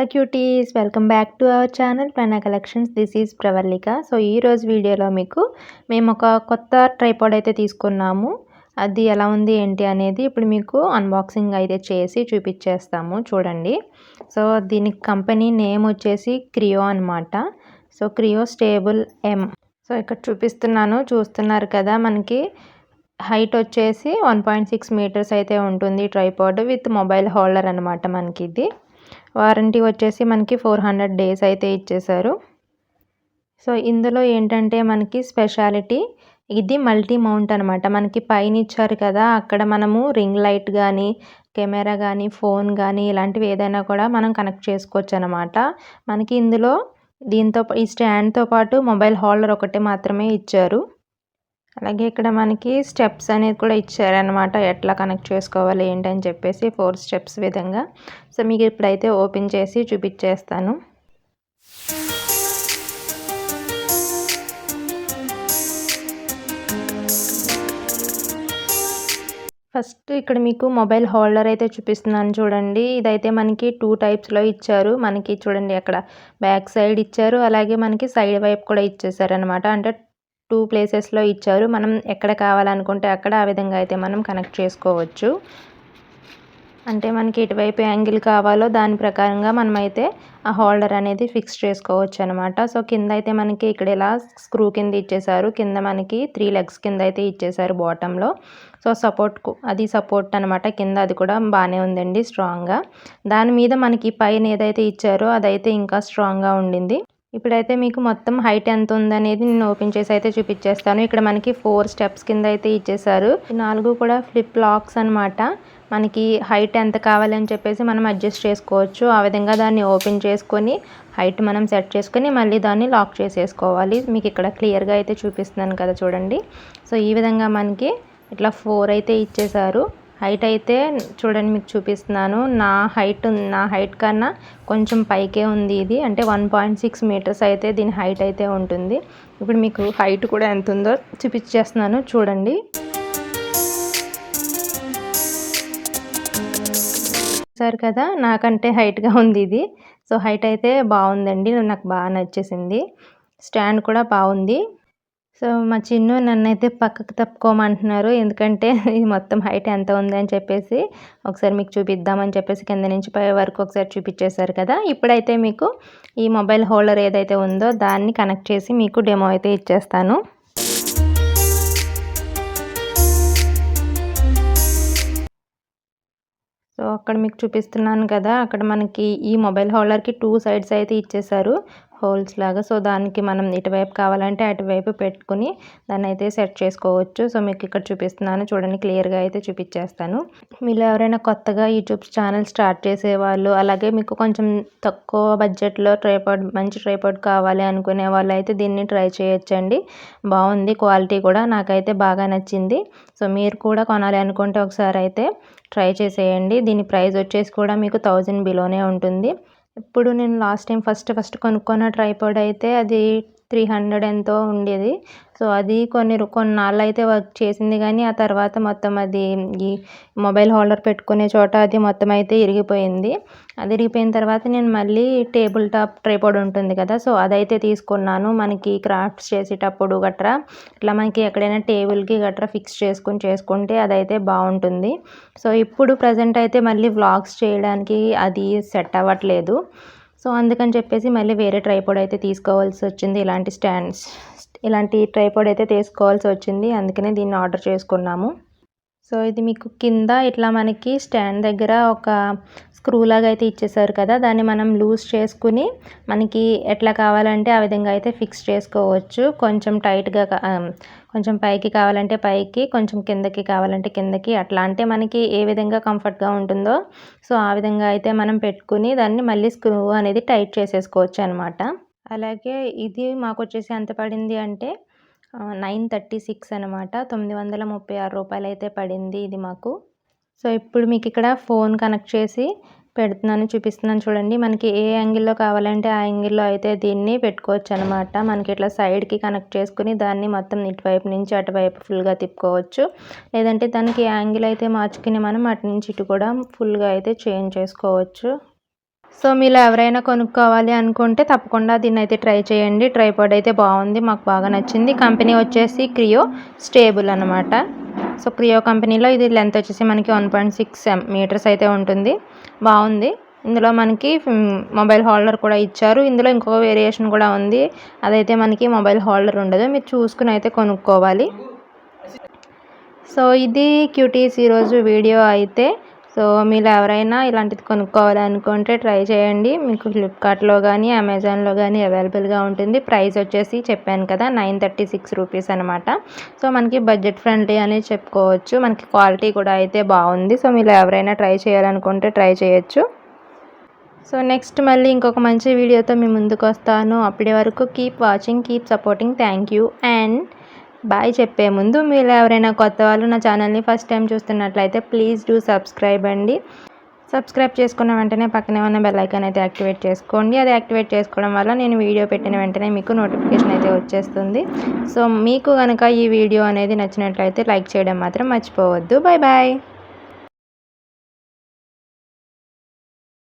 Hello cuties welcome back to our channel Prana collections. This is Pravallika. So ఈరోజు వీడియోలో మీకు మేము ఒక కొత్త ట్రైపాడ్ అయితే తీసుకున్నాము. అది ఎలా ఉంది ఏంటి అనేది ఇప్పుడు మీకు అన్బాక్సింగ్ అయితే చేసి చూపించేస్తాము చూడండి. సో దీనికి కంపెనీ నేమ్ వచ్చేసి క్రియో అనమాట so Creo stable M. So ఇక్కడ చూపిస్తున్నాను. చూస్తున్నారు కదా మనకి హైట్ వచ్చేసి వన్ పాయింట్ సిక్స్ మీటర్స్ అయితే ఉంటుంది ట్రైపాడ్ విత్ మొబైల్ హోల్డర్ అనమాట మనకి ఇది వారంటీ వచ్చేసి మనకి ఫోర్ హండ్రెడ్ డేస్ అయితే ఇచ్చేశారు సో ఇందులో ఏంటంటే మనకి స్పెషాలిటీ ఇది మల్టీ మౌంట్ అనమాట మనకి పైన ఇచ్చారు కదా అక్కడ మనము రింగ్ లైట్ కానీ కెమెరా కానీ ఫోన్ కానీ ఇలాంటివి ఏదైనా కూడా మనం కనెక్ట్ చేసుకోవచ్చు అనమాట మనకి ఇందులో దీంతో ఈ స్టాండ్తో పాటు మొబైల్ హోల్డర్ ఒకటి మాత్రమే ఇచ్చారు. అలాగే ఇక్కడ మనకి స్టెప్స్ అనేది కూడా ఇచ్చారనమాట ఎట్లా కనెక్ట్ చేసుకోవాలి ఏంటని చెప్పేసి ఫోర్ స్టెప్స్ విధంగా. సో మీకు ఇప్పుడైతే ఓపెన్ చేసి చూపించేస్తాను. ఫస్ట్ ఇక్కడ మీకు మొబైల్ హోల్డర్ అయితే చూపిస్తున్నాను చూడండి. ఇదైతే మనకి టూ టైప్స్లో ఇచ్చారు. మనకి చూడండి అక్కడ బ్యాక్ సైడ్ ఇచ్చారు. అలాగే మనకి సైడ్ వైపు కూడా ఇచ్చేసారు అనమాట అంటే టూ ప్లేసెస్లో ఇచ్చారు. మనం ఎక్కడ కావాలనుకుంటే అక్కడ ఆ విధంగా అయితే మనం కనెక్ట్ చేసుకోవచ్చు. అంటే మనకి ఎటువైపు యాంగిల్ కావాలో దాని ప్రకారంగా మనమైతే ఆ హోల్డర్ అనేది ఫిక్స్ చేసుకోవచ్చు అనమాట సో కింద అయితే మనకి ఇక్కడ ఇలా స్క్రూ కింద ఇచ్చేసారు కింద మనకి త్రీ లెగ్స్ కింద అయితే ఇచ్చేసారు బాటంలో. సో సపోర్ట్ అది సపోర్ట్ అనమాట కింద అది కూడా బాగానే ఉందండి స్ట్రాంగ్గా. దాని మీద మనకి పైన ఏదైతే ఇచ్చారో అదైతే ఇంకా స్ట్రాంగ్గా ఉండింది. ఇప్పుడైతే మీకు మొత్తం హైట్ ఎంత ఉందనేది నేను ఓపెన్ చేసి అయితే చూపించేస్తాను. ఇక్కడ మనకి ఫోర్ స్టెప్స్ కింద అయితే ఇచ్చేసారు నాలుగు కూడా ఫ్లిప్ లాక్స్ అనమాట మనకి హైట్ ఎంత కావాలని చెప్పేసి మనం అడ్జస్ట్ చేసుకోవచ్చు. ఆ విధంగా దాన్ని ఓపెన్ చేసుకొని హైట్ మనం సెట్ చేసుకొని మళ్ళీ దాన్ని లాక్ చేసేసుకోవాలి. మీకు ఇక్కడ క్లియర్గా అయితే చూపిస్తున్నాను కదా చూడండి. సో ఈ విధంగా మనకి ఇట్లా ఫోర్ అయితే ఇచ్చేసారు హైట్ అయితే చూడండి మీకు చూపిస్తున్నాను. నా హైట్ నా హైట్ కన్నా కొంచెం పైకే ఉంది ఇది. అంటే వన్ పాయింట్ సిక్స్ మీటర్స్ అయితే దీని హైట్ అయితే ఉంటుంది. ఇప్పుడు మీకు హైట్ కూడా ఎంత ఉందో చూపించేస్తున్నాను చూడండి. సార్ కదా నాకంటే హైట్గా ఉంది ఇది. సో హైట్ అయితే బాగుందండి. నాకు బాగా నచ్చేసింది. స్టాండ్ కూడా బాగుంది. సో మా చిన్ను నన్నైతే పక్కకు తప్పుకోమంటున్నారు. ఎందుకంటే ఇది మొత్తం హైట్ ఎంత ఉంది అని చెప్పేసి ఒకసారి మీకు చూపిద్దామని చెప్పేసి కింద నుంచి పై వరకు ఒకసారి చూపించేశారు కదా. ఇప్పుడైతే మీకు ఈ మొబైల్ హోల్డర్ ఏదైతే ఉందో దాన్ని కనెక్ట్ చేసి మీకు డెమో అయితే ఇచ్చేస్తాను. సో అక్కడ మీకు చూపిస్తున్నాను కదా. అక్కడ మనకి ఈ మొబైల్ హోల్డర్కి టూ సైడ్స్ అయితే ఇచ్చేసారు హోల్స్ లాగా. సో దానికి మనం ఇటువైపు కావాలంటే అటువైపు పెట్టుకుని దాన్ని అయితే సెట్ చేసుకోవచ్చు. సో మీకు ఇక్కడ చూపిస్తున్నాను. చూడండి క్లియర్గా అయితే చూపించేస్తాను. మీరు ఎవరైనా కొత్తగా యూట్యూబ్ ఛానల్ స్టార్ట్ చేసేవాళ్ళు అలాగే మీకు కొంచెం తక్కువ బడ్జెట్లో ట్రైపాడ్ మంచి ట్రైపాడ్ కావాలి అనుకునే వాళ్ళు అయితే దీన్ని ట్రై చేయొచ్చండి. బాగుంది క్వాలిటీ కూడా నాకైతే బాగా నచ్చింది. సో మీరు కూడా కొనాలి అనుకుంటే ఒకసారి అయితే ట్రై చేసేయండి. దీని ప్రైస్ వచ్చేసి కూడా మీకు థౌజండ్ బిలోనే ఉంటుంది. ఇప్పుడు నేను లాస్ట్ టైం ఫస్ట్ ఫస్ట్ కొనుక్కున్న ట్రైపాడ్ అయితే అది త్రీ హండ్రెడ్ ఎంతో ఉండేది. సో అది కొన్ని కొన్నాళ్ళు అయితే వర్క్ చేసింది కానీ ఆ తర్వాత మొత్తం అది ఈ మొబైల్ హోల్డర్ పెట్టుకునే చోట అది మొత్తం అయితే ఇరిగిపోయింది. అది ఇరిగిపోయిన తర్వాత నేను మళ్ళీ టేబుల్ టాప్ ట్రైపాడ్ ఉంటుంది కదా సో అదైతే తీసుకున్నాను. మనకి క్రాఫ్ట్స్ చేసేటప్పుడు గట్రా ఇట్లా మనకి ఎక్కడైనా టేబుల్కి గట్రా ఫిక్స్ చేసుకుని చేసుకుంటే అదైతే బాగుంటుంది. సో ఇప్పుడు ప్రజెంట్ అయితే మళ్ళీ వ్లాగ్స్ చేయడానికి అది సెట్ అవ్వట్లేదు. సో అందుకని చెప్పేసి మళ్ళీ వేరే ట్రైపాడ్ అయితే తీసుకోవాల్సి వచ్చింది. ఇలాంటి స్టాండ్స్ ఇలాంటి ట్రైపాడ్ అయితే తీసుకోవాల్సి వచ్చింది. అందుకనే దీన్ని ఆర్డర్ చేసుకున్నాము. సో ఇది మీకు కింద ఇట్లా మనకి స్టాండ్ దగ్గర ఒక స్క్రూ లాగా అయితే ఇచ్చేసారు కదా. దాన్ని మనం లూజ్ చేసుకుని మనకి ఎట్లా కావాలంటే ఆ విధంగా అయితే ఫిక్స్ చేసుకోవచ్చు. కొంచెం టైట్గా కొంచెం పైకి కావాలంటే పైకి కొంచెం కిందకి కావాలంటే కిందకి అట్లా అంటే మనకి ఏ విధంగా కంఫర్ట్గా ఉంటుందో సో ఆ విధంగా అయితే మనం పెట్టుకుని దాన్ని మళ్ళీ స్క్రూ అనేది టైట్ చేసేసుకోవచ్చు అనమాట అలాగే ఇది మాకు వచ్చేసి ఎంత పడింది అంటే నైన్ థర్టీ సిక్స్ అనమాట. తొమ్మిది వందల ముప్పై ఆరు రూపాయలు అయితే పడింది ఇది మాకు. సో ఇప్పుడు మీకు ఇక్కడ ఫోన్ కనెక్ట్ చేసి పెడుతున్నాను చూపిస్తున్నాను చూడండి. మనకి ఏ యాంగిల్లో కావాలంటే ఆ యాంగిల్లో అయితే దీన్ని పెట్టుకోవచ్చు అనమాట మనకి ఇట్లా సైడ్కి కనెక్ట్ చేసుకుని దాన్ని మొత్తం ఇటువైపు నుంచి అటువైపు ఫుల్గా తిప్పుకోవచ్చు. లేదంటే దానికి యాంగిల్ అయితే మార్చుకుని మనం అటు నుంచి ఇటు కూడా ఫుల్గా అయితే చేంజ్ చేసుకోవచ్చు. సో మీరు ఎవరైనా కొనుక్కోవాలి అనుకుంటే తప్పకుండా దీన్ని అయితే ట్రై చేయండి. ట్రైపాడ్ అయితే బాగుంది మాకు బాగా నచ్చింది. కంపెనీ వచ్చేసి క్రియో స్టేబుల్ అనమాట సో క్రియో కంపెనీలో ఇది లెంత్ వచ్చేసి మనకి వన్ పాయింట్ సిక్స్ మీటర్స్ అయితే ఉంటుంది. బాగుంది. ఇందులో మనకి మొబైల్ హోల్డర్ కూడా ఇచ్చారు. ఇందులో ఇంకొక వేరియేషన్ కూడా ఉంది. అదైతే మనకి మొబైల్ హోల్డర్ ఉండదు. మీరు చూసుకుని అయితే కొనుక్కోవాలి. సో ఇది క్యూటీస్ ఈరోజు వీడియో అయితే. సో మీరు ఎవరైనా ఇలాంటిది కొనుక్కోవాలనుకుంటే ట్రై చేయండి. మీకు ఫ్లిప్కార్ట్లో కానీ అమెజాన్లో కానీ అవైలబుల్గా ఉంటుంది. ప్రైస్ వచ్చేసి చెప్పాను కదా నైన్ థర్టీ సిక్స్ రూపీస్ అనమాట సో మనకి బడ్జెట్ ఫ్రెండ్లీ అనేది చెప్పుకోవచ్చు. మనకి క్వాలిటీ కూడా అయితే బాగుంది. సో మీరు ఎవరైనా ట్రై చేయాలనుకుంటే ట్రై చేయొచ్చు. సో నెక్స్ట్ మళ్ళీ ఇంకొక మంచి వీడియోతో మీ ముందుకు వస్తాను. అప్పటి వరకు keep watching keep supporting. Thank you. And bye చెప్పే ముందు మీరు ఎవరైనా కొత్త వాళ్ళు నా ఛానల్ని ఫస్ట్ టైం చూస్తున్నట్లయితే ప్లీజ్ డూ సబ్స్క్రైబ్ అండి. సబ్స్క్రైబ్ చేసుకున్న వెంటనే పక్కనే ఉన్న బెల్ ఐకాన్ అయితే యాక్టివేట్ చేసుకోండి. అది యాక్టివేట్ చేసుకోవడం వల్ల నేను వీడియో పెట్టిన వెంటనే మీకు నోటిఫికేషన్ అయితే వచ్చేస్తుంది. సో మీకు కనుక ఈ వీడియో అనేది నచ్చినట్లయితే లైక్ చేయడం మాత్రం మర్చిపోవద్దు. Bye bye.